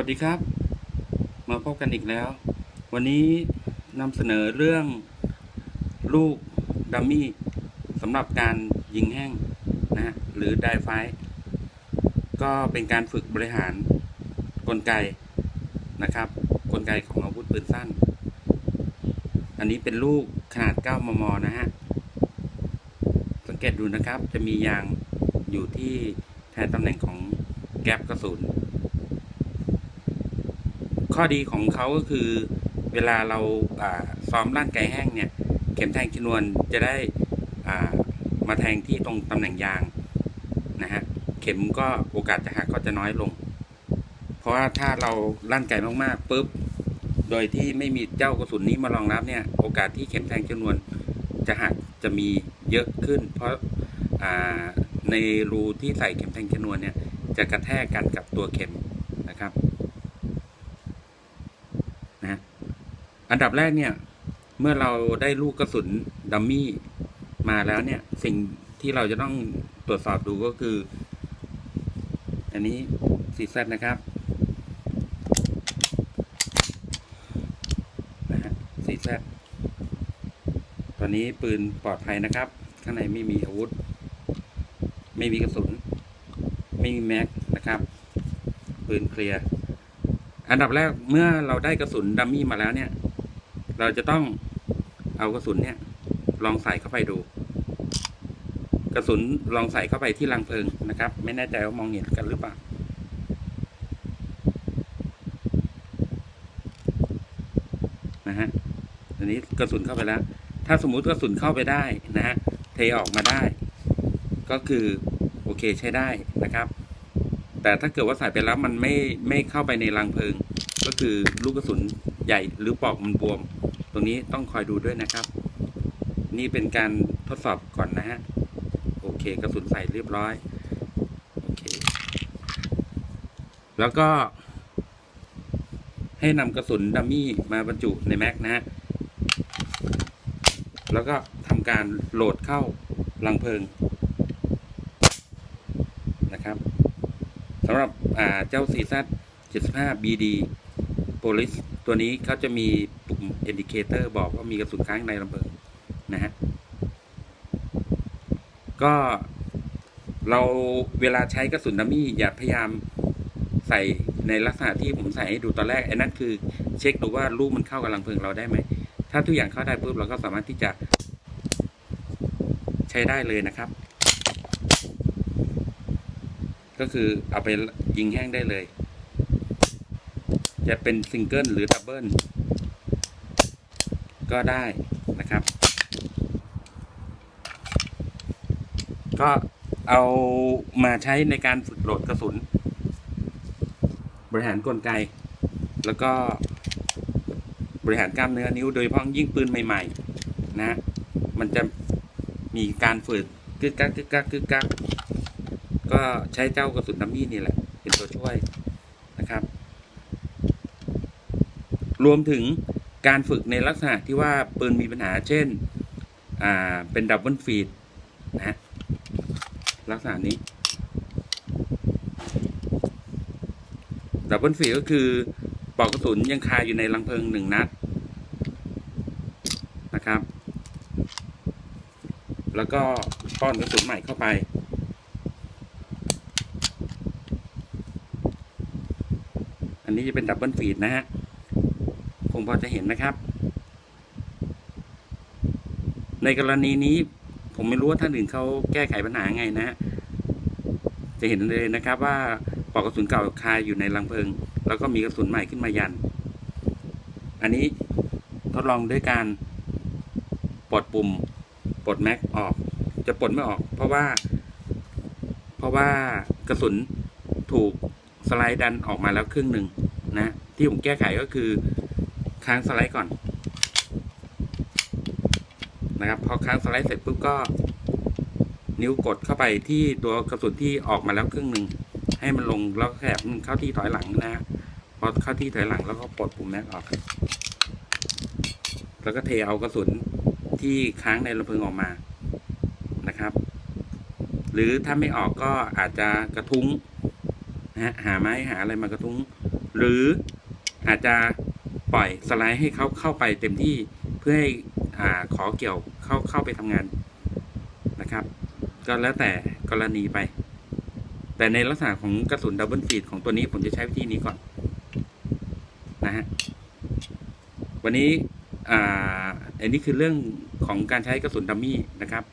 วัสดีครับ มาพบกันอีกแล้ว วันนี้นำเสนอเรื่องลูกดัมมี่สำหรับการยิงแห้งนะฮะหรือไดไฟก็เป็นการฝึกบริหารกลไกนะครับ กลไกของอาวุธปืนสั้น อันนี้เป็นลูกขนาด 9 มม นะฮะ สังเกตดูนะครับจะมียางอยู่ที่แทนตำแหน่งของแก๊ปกระสุน ข้อดีของเขาก็คือเวลาเราซ้อมร่างไกแห้งเนี่ยเข็มแทงชนวนจะได้มาแทงที่ตรงตำแหน่งยางนะฮะเข็มก็โอกาสจะหักก็จะน้อยลง เพราะว่าถ้าเราลั่นไกมากๆปุ๊บโดยที่ไม่มีเจ้ากระสุนนี้มารองรับเนี่ยโอกาสที่เข็มแทงชนวนจะหักจะมีเยอะขึ้น เพราะาในรูที่ใส่เข็มแทงชนวนเนี่ยจะกระแทกกันกับตัวเข็มนะครับ นะฮะ อันดับแรกเนี่ย เมื่อเราได้ลูกกระสุนดัมมี่มาแล้วเนี่ย สิ่งที่เราจะต้องตรวจสอบดูก็คือ อันนี้ซีซนะครับนะฮะซีซตอนนี้ปืนปลอดภัยนะครับ ข้างในไม่มีอาวุธ ไม่มีกระสุน ไม่มีแม็กนะครับปืนเคลียร์อันดับแรกเมื่อเราได้กระสุนดัมมี่มาแล้วเนี่ย เราจะต้องเอากระสุนเนี่ย ลองใส่เข้าไปดู กระสุนลองใส่เข้าไปที่รังเพลิงนะครับ ไม่แน่ใจว่ามองเห็นกันหรือเปล่านะฮะอันนี้กระสุนเข้าไปแล้ว ถ้าสมมุติกระสุนเข้าไปได้นะฮะเทออกมาได้ ก็คือโอเคใช้ได้นะครับ แต่ถ้าเกิดว่าใส่ไปแล้วมันไม่ไม่เข้าไปในรังเพลิง ก็คือลูกกระสุน ใหญ่หรือปอกมันบวม ตรงนี้ต้องคอยดูด้วยนะครับ นี่เป็นการทดสอบก่อนนะฮะโอเคกระสุนใส่เรียบร้อยโอเค แล้วก็ ให้นำกระสุนดัมมี่มาบรรจุในแม็กนะฮะแล้วก็ทำการโหลดเข้ารังเพลิงนะครับสำหรับเจ้า CZ 75 BD Police ตัวนี้เขาจะมีปุ่ม Indicator บอกว่ามีกระสุนค้างในลำเพลิงนะฮะก็เราเวลาใช้กระสุนดัมมี่อย่าพยายามใส่ในลักษณะที่ผมใส่ให้ดูตอนแรกไอ้นั่นคือ เช็คดูว่าลูกมันเข้ากับลังเพลิงเราได้ไหม ถ้าทุกอย่างเข้าได้ปุ๊บเราก็สามารถที่จะ ใช้ได้เลยนะครับ ก็คือเอาไปยิงแห้งได้เลย จะเป็นซิงเกิลหรือดับเบิลก็ได้นะครับ ก็เอามาใช้ในการฝึกโหลดกระสุน บริหารกลไก แล้วก็บริหารกล้ามเนื้อนิ้วโดยเฉพาะยิ่งปืนใหม่ๆ นะ มันจะมีการฝึกกึกกักกึกกักกึกกักก็ใช้เจ้ากระสุนดัมมี่นี่แหละ เป็นตัวช่วยนะครับ รวมถึงการฝึกในลักษณะที่ว่าปืนมีปัญหาเช่น อ่า เป็นดับเบิลฟีดนะฮะลักษณะนี้ดับเบิลฟีดก็คือปลอกกระสุนยังคาอยู่ในรังเพลิงหนึ่งนัดนะครับ แล้วก็ป้อนกระสุนใหม่เข้าไปอันนี้จะเป็นดับเบิลฟีดนะฮะ งพอจะเห็นนะครับ ในกรณีนี้ผมไม่รู้ว่าท่านอื่นเขาแก้ไขปัญหาไงนะฮะจะเห็นเลยนะครับว่าปลอกกระสุนเก่าคาอยู่ในรังเพลิง แล้วก็มีกระสุนใหม่ขึ้นมายัน อันนี้ทดลองด้วยการปลดปุ่มปลดแม็กออก จะปลดไม่ออก เพราะว่า เพราะว่ากระสุนถูกสไลด์ดันออกมาแล้วครึ่งหนึ่งนะ ที่ผมแก้ไขก็คือ ค้างสไลด์ก่อนนะครับพอค้างสไลด์เสร็จปุ๊บก็ นิ้วกดเข้าไปที่ตัวกระสุนที่ออกมาแล้วครึ่งหนึ่งให้มันลงแล้วแคบมันเข้าที่ถอยหลังนะฮะพอเข้าที่ถอยหลังแล้วก็ปลดปุ่มแม็กออก แล้วก็เทเอากระสุนที่ค้างในลำเพลิงออกมานะครับ หรือถ้าไม่ออกก็อาจจะกระทุ้งนะฮะหาไม้หาอะไรมากระทุ้ง หรืออาจจะ ปล่อยสไลด์ให้เขาเข้าไปเต็มที่เพื่อให้อ่าขอเกี่ยวเข้าเข้าไปทำงานนะครับ ก็แล้วแต่กรณีไป แต่ในลักษณะของกระสุนดับเบิลฟีดของตัวนี้ผมจะใช้วิธีนี้ก่อนนะฮะวันนี้อ่าอันนี้คือเรื่องของการใช้กระสุนดัมมี่นะครับ